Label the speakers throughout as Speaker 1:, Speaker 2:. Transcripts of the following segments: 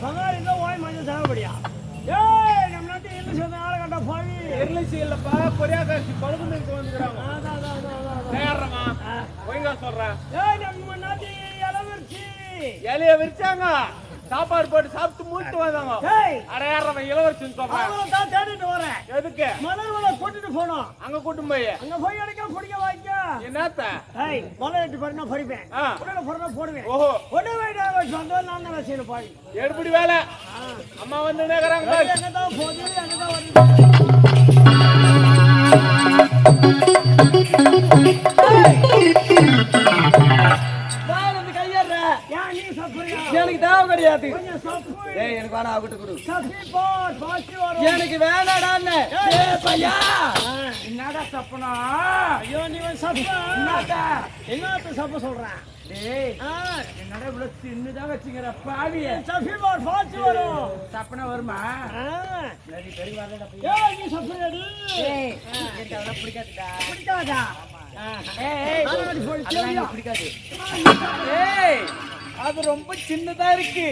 Speaker 1: தான் ஓய் மஞ்சள் சாகுபடியா? ஏய், நம்ம நாட்டு இல்லு சேர்ந்த ஆளை கண்டா பாவி.
Speaker 2: எர்லிசி இல்லப்பா கொரியாக்காசி பழுகுன்னு வந்துக்கிறாங்க
Speaker 1: அதான், அதான், அதான், அதான், அதான்.
Speaker 2: நேரமா ஒய்ங்க சொல்றா
Speaker 1: ஏய், நம்ம நாட்டு இளவரசி.
Speaker 2: இலைய விரிச்சாங்க சாப்பாடு போட்டு சாப்பிட்டு மூட்டு வந்தாங்க
Speaker 1: ஏய்,
Speaker 2: அரையாடுறவன் இளவரசின்னு சொல்றான்
Speaker 1: தேடிட்டு வரேன்.
Speaker 2: எதுக்கு
Speaker 1: மலர்வளை கூட்டிட்டு போனோம்.
Speaker 2: அங்க கூட்டு போய்
Speaker 1: அங்க போய் எனக்கு பிடிக்க வைக்க.
Speaker 2: என்னத்த
Speaker 1: ஏய், மலை வெட்டி பாருன்னா பறிப்பேன். உடனே போடுவேன்.
Speaker 2: ஓஹோ
Speaker 1: வேண்டாம், சொந்தம் நான் தான் செய்யணும் பாவி.
Speaker 2: எடுபடி வேலை அம்மா வந்து நேக்கறாங்க
Speaker 1: எங்கதான் போகுது, வருது.
Speaker 3: வேணா அவகிட்ட கொடு. எனக்கு பையா.
Speaker 1: என்னடா தப்புனா ஐயோ நீ சப்ப. என்னத்த சப்ப சொல்றேன்
Speaker 3: என்னடா இவ்வளவு சின்னதா வச்சுக்கிற பாவிய?
Speaker 1: சப்பி போட் பாசி வரும்.
Speaker 3: தப்புனா வருமா. சரி சரி வரலடா பிடிக்காதுடா.
Speaker 1: பிடிக்காதா?
Speaker 3: ஏய் ஏய் அது ரொம்ப சின்னதா இருக்கு.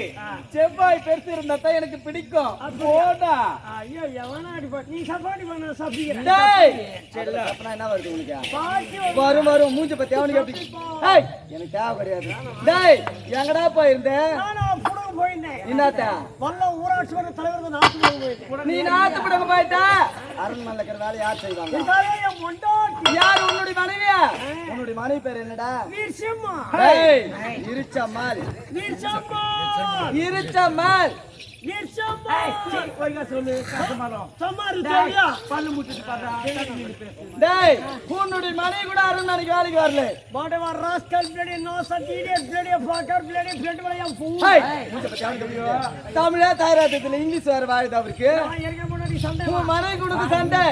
Speaker 3: செவ்வாய் பெருசு இருந்தா தான் எனக்கு பிடிக்கும். போடா.
Speaker 1: ஐயோ எவனாடி நீ சப்பாடி பண்ண
Speaker 3: தப்புனா என்ன வருது உனக்கு?
Speaker 1: வரும்.
Speaker 3: வரும் மூஞ்சி பத்தி அவனுக்கு எப்படி எனக்கு தேவை கிடையாது. டேய்! எங்கடா
Speaker 1: போயிருந்தேன்.
Speaker 3: என்னத்த?
Speaker 1: வல்ல ஊராட்சி மன்ற தலைவர் நாட்டு போயிருந்தேன்.
Speaker 3: நீ நாத்து படம் போயிட்ட? அரண்மனையில் இருக்கிற வேலை யார் செய்வாங்க? யார் உன்னுடைய மனைவியா? உன்னுடைய மனைவி பேர் என்னடா? இருச்சம்மாள். இருச்சம்மாள். உன்னுடைய மனைவி கூட அரண்மனைக்கு வேலைக்கு வரல.
Speaker 1: fucker bloody bloody bloody I'm fool.
Speaker 3: ஏய், மூஞ்ச பத்தி அவனுக்கு எப்படி தெரியும்? தமிழா தாராட்டத்துல இங்கிலீஷ் வேற வாயுது அவருக்கு உன் மனைவி சண்டை.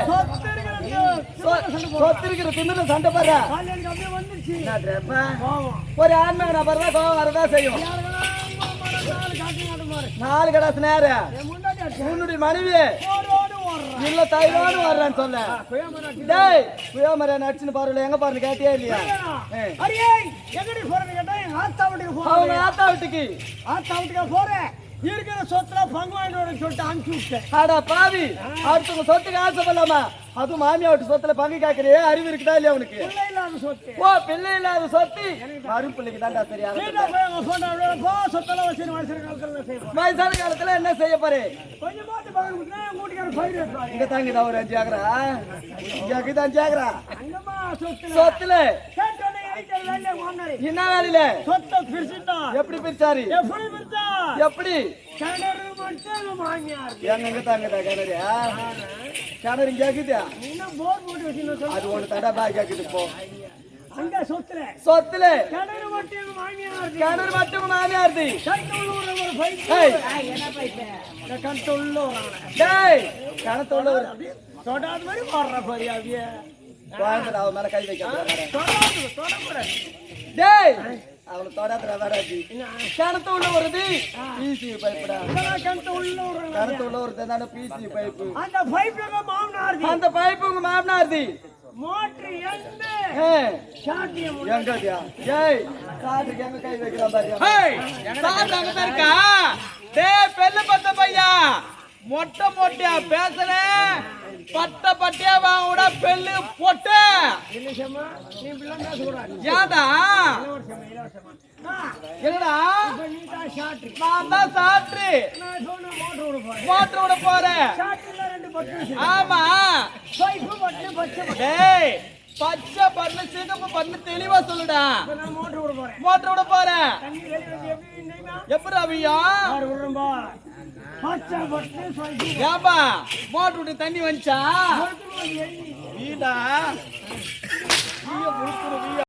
Speaker 1: சொத்து
Speaker 3: இருக்கிற துண்டுல சண்டை பாரு. ஒரு அப்புறம் தான் கோவம் வரதா செய்யும். நாலு கடாசு நேரம். உன்னுடைய மனைவி. இல்ல தைரோடு வர்றேன்னு சொல்ல. டேய் புயமர நடிச்சுன்னு பாருல எங்க பாருன்னு கேட்டியா இல்லையா.
Speaker 1: அடியே, எங்கடி போறேன்னு கேட்டா, எங்க ஆத்தா வீட்டுக்கு
Speaker 3: அவங்க
Speaker 1: போறேன்.
Speaker 3: ஆத்தா வீட்டுக்கு
Speaker 1: ஆத்தா வீட்டுக்கு போறேன். இருக்கிற சொத்துல பங்கு வாங்கிட்டு சொல்லிட்டு அனுப்பிச்சு விட்டேன்.
Speaker 3: அட பாவி அடுத்தவங்க சொத்துக்கு ஆசைப்படலாமா அது மாமியா வீட்டு சொத்துல பங்கு கேட்கறியே அறிவு இருக்குதா இல்லையா உனக்கு
Speaker 1: பிள்ளை இல்லாத சொத்து.
Speaker 3: ஓ பிள்ளை இல்லாத சொத்து அருப்பிள்ளைக்கு தான்டா சரியா
Speaker 1: சொத்தெல்லாம் வச்சுன்னு வயசுல காலத்துல.
Speaker 3: வயசான காலத்துல என்ன செய்ய
Speaker 1: வெட்டுவாரு.
Speaker 3: இங்க தாங்கிதா ஒரு அஞ்சு ஆகுறா இங்க அஞ்சு ஆகுறா
Speaker 1: சொத்துல.
Speaker 3: என்ன வேலையில
Speaker 1: சொத்தை பிரிச்சுட்டான்.
Speaker 3: எப்படி பிரிச்சாரு
Speaker 1: எப்படி பிரிச்சா?
Speaker 3: எப்படி
Speaker 1: கிணறு மட்டும் எங்க மாமியார்.
Speaker 3: எங்க இங்க தாங்கதா கிணறு கிணறு இங்க இருக்குதா
Speaker 1: நீ என்ன போர் போட்டு வச்சுன்னு சொல்லு.
Speaker 3: அது ஒண்ணு தடா பாய் கேக்குது போ
Speaker 1: அங்க சொத்துல.
Speaker 3: சொத்துல
Speaker 1: கிணறு மட்டும் எங்க மாமியார்.
Speaker 3: கிணறு மட்டும் மாமியாருது
Speaker 1: கட்டூர்ல ஒரு பைப்.
Speaker 3: ஏய்
Speaker 1: இந்த கட்டூர்ல ஒரு ஆளு.
Speaker 3: டேய் கிணத்துள்ள ஒரு
Speaker 1: தொடாத மாதிரி பாடுற பாரு
Speaker 3: குழந்தை அவன் மேல கை
Speaker 1: தொடக்கூடாது.
Speaker 3: டேய்! அவனை தொடாத வேடாச்சு கிணத்து உள்ள வருது. பிசி பைப்புடா.
Speaker 1: ஒரு.
Speaker 3: கிணத்து உள்ள ஒரு தானே பிசி பைப்பு.
Speaker 1: அந்த பைப் எங்க மாமனார்
Speaker 3: அந்த பைப்பு உங்க மாமனாருது.
Speaker 1: மோட்டர்
Speaker 3: ஏய்
Speaker 1: சாட்டியம்
Speaker 3: எங்கடியா? ஏய் சாட்டுக்கு எங்க கை வைக்கிறான் பாரு
Speaker 2: ஏய் சாப்பிட்டு அங்க தான் இருக்கா? டேய் பெல்ல பத்த பையா? மொட்டை மொட்டையா பேசுற. பட்ட பட்டியா வாங்கூட பெல்லு பொட்டு.
Speaker 1: ஆ,
Speaker 2: என்னடா? நான் தான்
Speaker 1: மோட்டர் விட போறேன். பட்டு
Speaker 2: ஆமா.
Speaker 1: பட்டு பட்டு.
Speaker 2: டேய் பச்சை பண்ணு சிகப்பு பண்ணு தெளிவா சொல்லுடா.
Speaker 1: மோட்டர் விட போறேன். எப்படி
Speaker 2: அவியா ஏப்பா மோட்டர் விட்டு தண்ணி வந்துச்சா? வீடா?